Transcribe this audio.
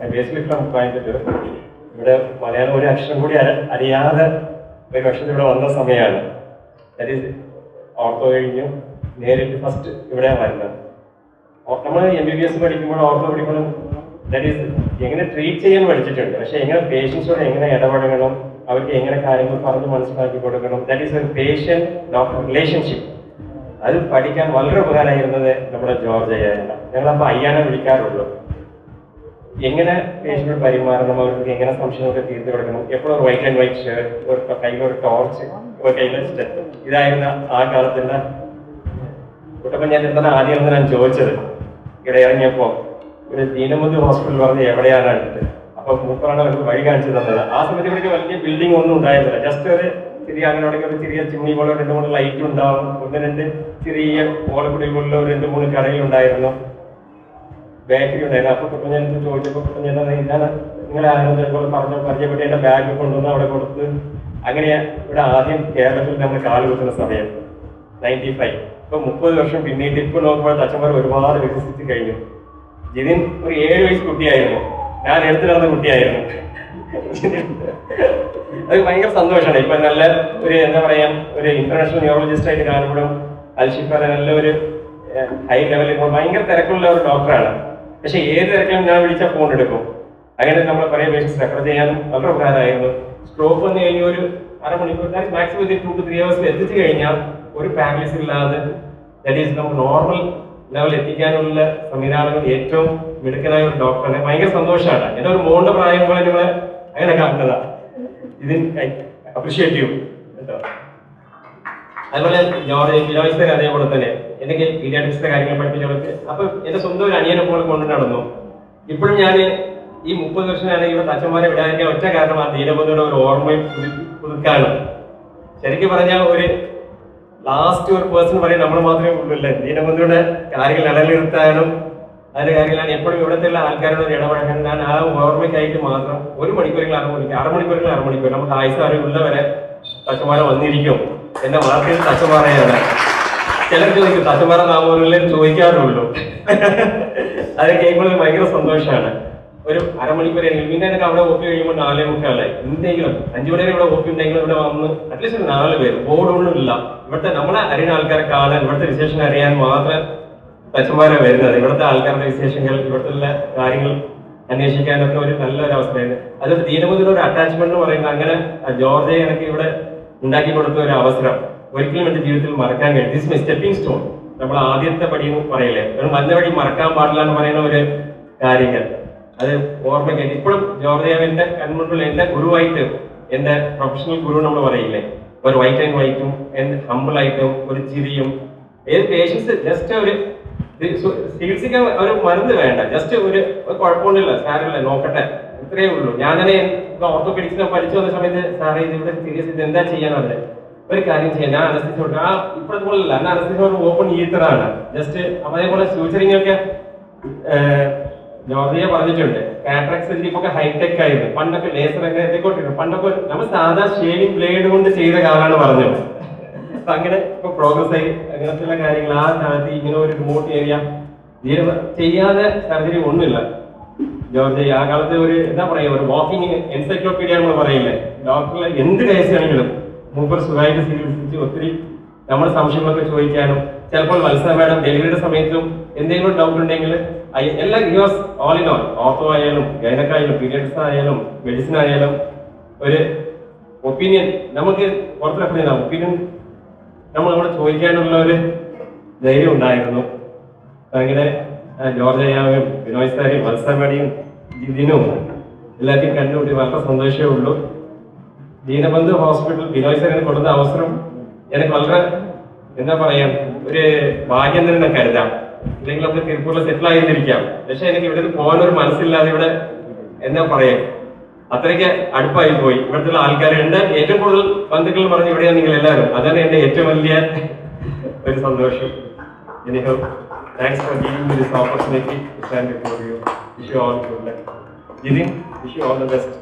Basically from Coimbatore ഇവിടെ മലയാളം ഒരു അക്ഷരം കൂടി അറിയാതെ ഒരു പക്ഷത്തിൽ ഇവിടെ വന്ന സമയമാണ്. ദാറ്റ് ഈസ് ഓർത്തോ കഴിഞ്ഞു. നേരിട്ട് ഫസ്റ്റ് ഇവിടെയാണ് വരുന്നത്. നമ്മൾ എം ബി ബി എസ് പഠിക്കുമ്പോൾ ഓർത്തോ പഠിക്കുമ്പോൾ ദാറ്റ് ഈസ് എങ്ങനെ ട്രീറ്റ് ചെയ്യാൻ പഠിച്ചിട്ടുണ്ട്. പക്ഷെ എങ്ങനെ പേഷ്യൻസോട് എങ്ങനെ ഇടപെടണം അവർക്ക് എങ്ങനെ കാര്യങ്ങൾ പറഞ്ഞ് മനസ്സിലാക്കി കൊടുക്കണം ദാറ്റ് ഈസ് ഒരു പേഷ്യൻ ഡോക്ടർ റിലേഷൻഷിപ്പ് അത് പഠിക്കാൻ വളരെ ഉപകാരമായിരുന്നത് നമ്മുടെ ജോർജ് അയ്യാനാണ് ഞങ്ങളപ്പോൾ അയ്യാനെ വിളിക്കാറുള്ളൂ. എങ്ങനെ പേഷ്യനോട് പരിമാറണം? അവർക്ക് എങ്ങനെ സംശയമൊക്കെ തീർത്തു കൊടുക്കണം? എപ്പോഴും വൈറ്റ് ആൻഡ് വൈറ്റ് ഷർട്ട് ഒരു കയ്യിൽ ഒരു ടോർച്ച് ഒരു കയ്യിൽ സ്റ്റെപ്പ് ഇതായിരുന്നു ആ കാലത്തിന്റെ കുട്ടപ്പൻ ഞാൻ എന്താണ് ആദ്യം ഞാൻ ചോദിച്ചത്? ഇവിടെ ഇറങ്ങിയപ്പോ ഒരു ദീനബന്ധു ഹോസ്പിറ്റൽ പറഞ്ഞ് എവിടെയാണ് അടുത്ത്? അപ്പൊ മൂപ്പറാണ് അവർക്ക് വഴി കാണിച്ചു തന്നത്. ആ സമയത്ത് ഇവിടേക്ക് വലിയ ബിൽഡിംഗ് ഒന്നും ഉണ്ടായിരുന്നില്ല. ജസ്റ്റ് ഒരു ചെറിയ അങ്ങനെ ഒരു ചെറിയ ചിമ്മി പോലെ രണ്ട് മൂന്ന് ലൈറ്റ് ഉണ്ടാവും. ഒന്ന് രണ്ട് ചെറിയ ഓലക്കുടികളുള്ള ഒരു രണ്ട് മൂന്ന് കടയുണ്ടായിരുന്നു ഉണ്ടായിരുന്നു അപ്പൊ കുട്ടൻ ഞാൻ ചോദിച്ചപ്പോ കുട്ടൻ ഞാൻ ഇതാണ് നിങ്ങളെ ആനന്ദം പറഞ്ഞു പരിചയപ്പെട്ട എന്റെ ബാഗ് കൊണ്ടുവന്ന് അവിടെ കൊടുത്ത് അങ്ങനെ ഇവിടെ ആദ്യം കേരളത്തിൽ നമ്മൾ കാൽ കൊടുക്കുന്ന സമയം നയന്റി ഫൈവ് ഇപ്പൊ മുപ്പത് വർഷം പിന്നീട് ഇപ്പൊ നോക്കുമ്പോൾ അച്ഛന്മാർ ഒരുപാട് വികസിച്ച് കഴിഞ്ഞു. ജിതിൻ ഒരു ഏഴ് വയസ്സ് കുട്ടിയായിരുന്നു. ഞാൻ എടുത്തു നടന്ന കുട്ടിയായിരുന്നു. അത് ഭയങ്കര സന്തോഷമാണ്. ഇപ്പൊ നല്ല ഒരു എന്താ പറയാ ഒരു ഇന്റർനാഷണൽ ന്യൂറോളജിസ്റ്റ് ആയിട്ട് കാണുമ്പോഴും അൽഷിഫ നല്ല ഒരു ഹൈ ലെവലിൽ ഭയങ്കര തിരക്കുള്ള ഒരു ഡോക്ടറാണ് പക്ഷെ ഏത് തിരക്കിലും ഞാൻ വിളിച്ചാൽ ഫോൺ എടുക്കും. അങ്ങനെ നമ്മൾ കുറേ പേഷ്യൻസ് റെഫർ ചെയ്യാനും വളരെ ഉപകാരമായിരുന്നു. സ്ട്രോക്ക് വന്നു കഴിഞ്ഞ ഒരു അരമണിക്കൂർ മാക്സിമം ഒരു ടു ടു ത്രീ ഹവേഴ്സിൽ എത്തിച്ചു കഴിഞ്ഞാൽ ഒരു പാരലിസ് ഇല്ലാതെ ദാറ്റ് ഈസ് നമുക്ക് നോർമൽ ലെവൽ എത്തിക്കാനുള്ള സംവിധാനങ്ങൾ ഏറ്റവും മിടുക്കനായ ഒരു ഡോക്ടറാണ് ഭയങ്കര സന്തോഷമാണ് എന്റെ ഒരു മോളുടെ പ്രായം പോലെ നിങ്ങൾ അങ്ങനെ കാണുന്നതാ. ഇതിൽ അപ്രീഷിയേറ്റ് ചെയ്യും കേട്ടോ. അതുപോലെ ജോർജ് ഫിലോയിസർ അതേപോലെ തന്നെ. എനിക്ക് പീഡിയാട്രിക്സിന്റെ കാര്യങ്ങൾ പഠിപ്പിച്ചവർക്ക്. അപ്പൊ എന്റെ സ്വന്തം ഒരു അനിയനെ പോലെ കൊണ്ടു നടന്നു. ഇപ്പോഴും ഞാൻ ഈ മുപ്പത് വർഷം ഞാൻ ഇവിടെ അച്ഛന്മാരെ വിടാതിരിക്കാൻ ഒറ്റ കാരണം ആ ദീനബന്ധയുടെ ഒരു ഓർമ്മയും പുതു- പുതുക്കാണ് ശരിക്കും പറഞ്ഞാൽ ഒരു ലാസ്റ്റ് ഒരു പേഴ്സൺ പറയും നമ്മൾ മാത്രമേ ഉള്ളൂ ദീനബന്ധുയുടെ കാര്യങ്ങൾ ഇടലിരുത്താനും അതിന്റെ കാര്യങ്ങളാണ് എപ്പോഴും ഇവിടുത്തെ ആൾക്കാരോട് ഒരു ഇടപഴകാൻ ഞാൻ ആ ഓർമ്മയ്ക്കായിട്ട് മാത്രം ഒരു മണിക്കൂറിൽ അര മണിക്കൂർ അര മണിക്കൂറിൽ അര മണിക്കൂർ നമുക്ക് ആയുസ് അറിവുള്ളവരെ തച്ചമാരെ വന്നിരിക്കും. എന്റെ വാർത്തയിൽ തച്ചമാറയാണ് ചിലർ ചോദിക്കും തച്ചമാറ നാമൂരിലെ ചോദിക്കാറുള്ളൂ. അത് കേൾക്കുമ്പോൾ ഭയങ്കര സന്തോഷമാണ്. ഒരു അരമണിക്കൂർ പിന്നെ എനിക്ക് അവിടെ ഓപ്പി കഴിയുമ്പോൾ നാലേ മുക്കാലായി. എന്തെങ്കിലും അഞ്ചു മണി വരെ ഇവിടെ ഓപ്പി ഉണ്ടെങ്കിലും ഇവിടെ വന്ന് അറ്റ്ലീസ്റ്റ് ഒരു നാല് പേര്. ബോർഡൊന്നും ഇല്ല. ഇവിടുത്തെ നമ്മളെ അറിയുന്ന ആൾക്കാരെ കാണാൻ ഇവിടുത്തെ വിശേഷം അറിയാൻ മാത്രം തച്ചന്മാരാണ് വരുന്നത്. ഇവിടുത്തെ ആൾക്കാരുടെ വിശേഷങ്ങൾ ഇവിടുത്തെ കാര്യങ്ങൾ അന്വേഷിക്കാനൊക്കെ ഒരു നല്ലൊരു അവസ്ഥയാണ് അതൊരു ദീനബുദ്ധിയുടെ ഒരു അറ്റാച്ച്മെന്റ് എന്ന് പറയുന്നത് അങ്ങനെ ജോർജയെ എനിക്ക് ഇവിടെ ഉണ്ടാക്കി കൊടുത്ത ഒരു അവസരം. ഒരിക്കലും എന്റെ ജീവിതത്തിൽ മറക്കാൻ കഴിയും ദിസ് മൈ സ്റ്റെപ്പിംഗ് സ്റ്റോൺ നമ്മൾ ആദ്യത്തെ പടി പറയില്ലേ? ഒരു നല്ല വഴി മറക്കാൻ പാടില്ല എന്ന് പറയുന്ന ഒരു കാര്യങ്ങൾ. അത് ഓർമ്മയ്ക്ക് ഇപ്പോഴും ജോർജിയാവിന്റെ കൺമുൻപിൽ എന്റെ ഗുരുവായിട്ട് എന്റെ പ്രൊഫഷണൽ ഗുരു നമ്മൾ പറയില്ലേ? ഒരു വൈറ്റ് ആൻഡ് വൈറ്റും എന്റെ ഹമ്പിൾ ആയിട്ടും ഒരു ചിരിയും. ഏത് പേഷ്യൻസ് ജസ്റ്റ് ഒരു ചികിത്സിക്കാൻ ഒരു മരുന്ന് വേണ്ട. ജസ്റ്റ് ഒരു കുഴപ്പമൊന്നുമില്ല. സാരമില്ല നോക്കട്ടെ. ഇത്രയേ ഉള്ളൂ. ഞാൻ തന്നെ ഓർത്തോപെഡിക്സിനെ പഠിച്ചു വന്ന സമയത്ത് സാറേ ഇത് ഇവിടെ സീരിയസ് ഇത് എന്താ ചെയ്യാനത് ഒരു കാര്യം ചെയ്യാം. ഞാൻ അനസ്തിച്ചോട്ട് ആ ഇപ്പോഴത്തെ പോലെ അല്ല ഞാൻ അനസ്തിച്ചോട്ട് ഓപ്പൺ ഈറ്ററാണ് ജസ്റ്റ് അതേപോലെ ഫ്യൂച്ചറിംഗ് ഒക്കെ ജോർജിയെ പറഞ്ഞിട്ടുണ്ട്. സർജറി ഇപ്പൊ ഹൈടെക് ആയിരുന്നു. പണ്ടൊക്കെ ലേസർ ഒക്കെ എത്തിക്കൊണ്ടിരുന്നു പണ്ടൊക്കെ നമ്മൾ സാധാ ഷേവിംഗ് ബ്ലേഡ് കൊണ്ട് ചെയ്ത കാലാണ് പറഞ്ഞത്. അപ്പൊ അങ്ങനെ ഇപ്പൊ പ്രോഗ്രസ് ആയി. അങ്ങനത്തെ കാര്യങ്ങൾ ആ കാലത്ത് ഇങ്ങനെ ഒരു റിമോട്ട് ഏരിയ ചെയ്യാതെ സർജറി ഒന്നുമില്ല. ജോർജ് ആ കാലത്ത് ഒരു എന്താ പറയുക ഒരു വാക്കിംഗ് എൻസൈക്ലോപീഡിയ നമ്മൾ പറയില്ലേ? ഡോക്ടറിലെ എന്ത് കേസാണെങ്കിലും മൂപ്പർ സുഖമായിട്ട് ചികിത്സിച്ച് ഒത്തിരി നമ്മുടെ സംശയങ്ങളൊക്കെ ചോദിക്കാനും ചിലപ്പോൾ മത്സരം വേണം ഡെലിവറിയുടെ സമയത്തും എന്തെങ്കിലും ഡൗട്ട് ഉണ്ടെങ്കിൽ എല്ലാ guys all in all ortho ആയാലും ഗൈനക്കായാലും പീരിയഡ്സ് ആയാലും മെഡിസിൻ ആയാലും ഒരു ഒപ്പീനിയൻ നമുക്ക് പുറത്ത് റെഫർ ഒപ്പീനിയൻ നമ്മൾ അവിടെ ചോദിക്കാനുള്ള ഒരു ധൈര്യം ഉണ്ടായിരുന്നു. അങ്ങനെ ജോർജ് അയ്യാവും വിനോയ് മത്സരം മത്സരമേടിയും ജിതിനും എല്ലാത്തിനും കണ്ടുപിടി വളരെ സന്തോഷമേ ഉള്ളൂ. ദീനബന്ധു ഹോസ്പിറ്റൽ ബിനോയ് സാറിന് കൊടുത്ത അവസരം എനിക്ക് വളരെ എന്താ പറയാ ഒരു ഭാഗ്യം തന്നെ കരുതാം. ഇല്ലെങ്കിൽ നമുക്ക് തിരുപ്പൂരിൽ സെറ്റിൽ ആയിരുന്നിരിക്കാം പക്ഷെ എനിക്ക് ഇവിടെ നിന്ന് പോകാൻ ഒരു മനസ്സില്ലാതെ ഇവിടെ എന്താ പറയാ അത്രയ്ക്ക് അടുപ്പായി പോയി. ഇവിടുത്തെ ആൾക്കാരുണ്ട്. ഏറ്റവും കൂടുതൽ ബന്ധുക്കൾ പറഞ്ഞു ഇവിടെയാണ് നിങ്ങൾ എല്ലാവരും. അതന്നെ എന്റെ ഏറ്റവും വലിയ ഒരു സന്തോഷം. എനിക്കോ thanks for this opportunity all good luck Jithin wish all the best